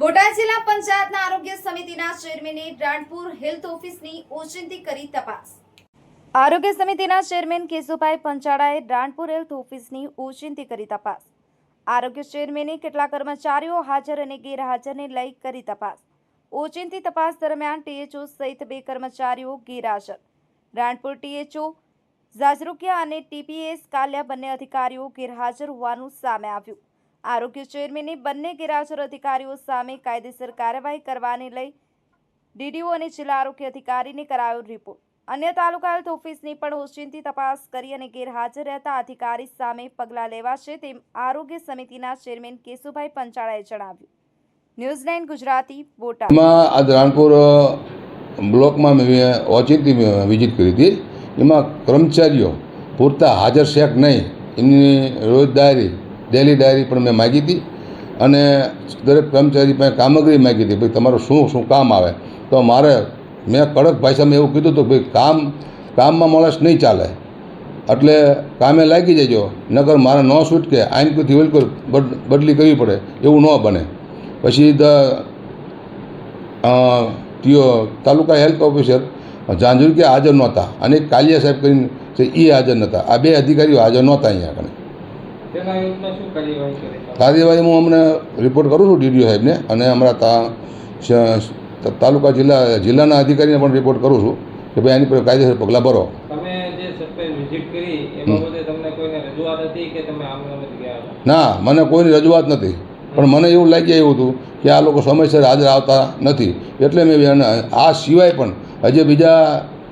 બોટાદ જિલ્લા પંચાયતના આરોગ્ય સમિતિના ચેરમેને રાણપુર હેલ્થ ઓફિસની ઓચિંતી કરી તપાસ. આરોગ્ય સમિતિના ચેરમેન કેશુભાઈ પંચાળાએ રાણપુર હેલ્થ ઓફિસની ઓચિંતી કરી તપાસ. આરોગ્ય ચેરમેને કેટલા કર્મચારીઓ હાજર અને ગેરહાજરને લઈ કરી તપાસ. ઓચિંતી તપાસ દરમિયાન ટીએચઓ સહિત બે કર્મચારીઓ ગેરહાજર. રાણપુર ટીએચઓ ઝાઝરુકિયા અને ટીપીએસ કાલિયા બંને અધિકારીઓ ગેરહાજર હોવાનું સામે આવ્યું. આરોગ્ય ચેરમેને બંને ગેરહાજર અધિકારીઓ સામે કાયદેસર કાર્યવાહી કરવાને લઈ ડીડીઓ અને જિલ્લા આરોગ્ય અધિકારીને કરાયો રિપોર્ટ. અન્ય તાલુકા હેલ્થ ઓફિસની પણ ઓચિંતી તપાસ કરી અને ગેરહાજર રહેતા અધિકારી સામે પગલાં લેવાશે તેમ આરોગ્ય સમિતિના ચેરમેન કેશુભાઈ પંચાળાએ જણાવ્યું. ન્યૂઝ ગુજરાતી, બોટાદ. બ્લોકમાં મેં ઓચિંતી વિઝિટ કરી હતી. એમાં કર્મચારીઓ પૂરતા હાજર શેખ નહીં. એમની રોજ ડાયરી ડેલી ડાયરી પણ મેં માગી હતી અને દરેક કર્મચારી પાસે કામગીરી માગી હતી ભાઈ તમારું શું શું કામ આવે? તો મારે મેં કડક ભાષામાં એવું કીધું હતું ભાઈ કામ કામમાં માણસ નહીં ચાલે. એટલે કામે લાગી જજો નગર મારે ન છૂટકે આઈન કુથી ઓલ બદલી કરવી પડે એવું ન બને. પછી અ, તાલુકા હેલ્થ ઓફિસર ઝાંઝુર કે હાજર નહોતા. અને કાલિયા સાહેબ કરીને એ હાજર નહોતા. આ બે અધિકારીઓ હાજર નહોતા અહીંયા આગળ. તેના કાર્યવાહી કરી તમે? કાર્યવાહી હું અમને રિપોર્ટ કરું છું ડીડીઓ સાહેબને અને અમારા તાલુકા જિલ્લા જિલ્લાના અધિકારીને પણ રિપોર્ટ કરું છું કે ભાઈ આની પર કાયદેસર પગલાં ભરો. ના મને કોઈની રજૂઆત નથી. પણ મને એવું લાગી આવ્યું હતું કે આ લોકો સમયસર હાજર આવતા નથી. એટલે મેં એને આ સિવાય પણ હજી બીજા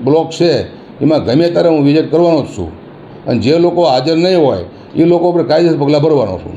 બ્લોક છે એમાં ગમે ત્યારે હું વિઝિટ કરવાનો જ છું. અને જે લોકો હાજર નહીં હોય એ લોકો પર કાયદેસર પગલાં ભરવાનો છું.